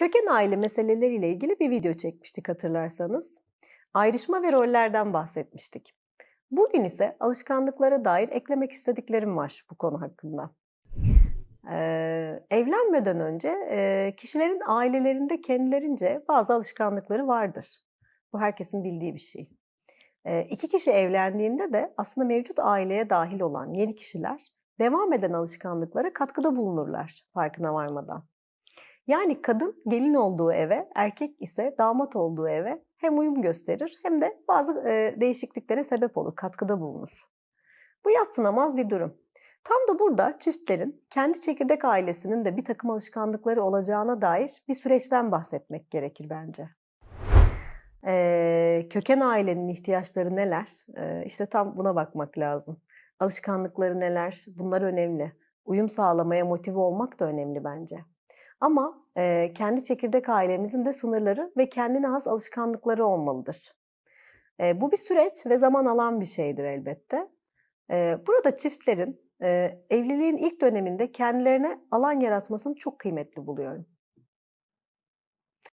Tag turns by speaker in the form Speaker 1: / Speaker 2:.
Speaker 1: Köken aile meseleleriyle ilgili bir video çekmiştik hatırlarsanız. Ayrışma ve rollerden bahsetmiştik. Bugün ise alışkanlıklara dair eklemek istediklerim var bu konu hakkında. Eee, evlenmeden önce eee, kişilerin ailelerinde kendilerince bazı alışkanlıkları vardır. Bu herkesin bildiği bir şey. Eee, iki kişi evlendiğinde de aslında mevcut aileye dahil olan yeni kişiler devam eden alışkanlıklara katkıda bulunurlar farkına varmadan. Yani kadın gelin olduğu eve, erkek ise damat olduğu eve hem uyum gösterir hem de bazı değişikliklere sebep olur, katkıda bulunur. Bu yadsınamaz bir durum. Tam da burada çiftlerin kendi çekirdek ailesinin de bir takım alışkanlıkları olacağına dair bir süreçten bahsetmek gerekir bence. Eee, köken ailenin ihtiyaçları neler? Eee, işte tam buna bakmak lazım. Alışkanlıkları neler? Bunlar önemli. Uyum sağlamaya motive olmak da önemli bence. Ama eee, kendi çekirdek ailemizin de sınırları ve kendine has alışkanlıkları olmalıdır. Eee, bu bir süreç ve zaman alan bir şeydir elbette. Eee, burada çiftlerin eee, evliliğin ilk döneminde kendilerine alan yaratmasını çok kıymetli buluyorum.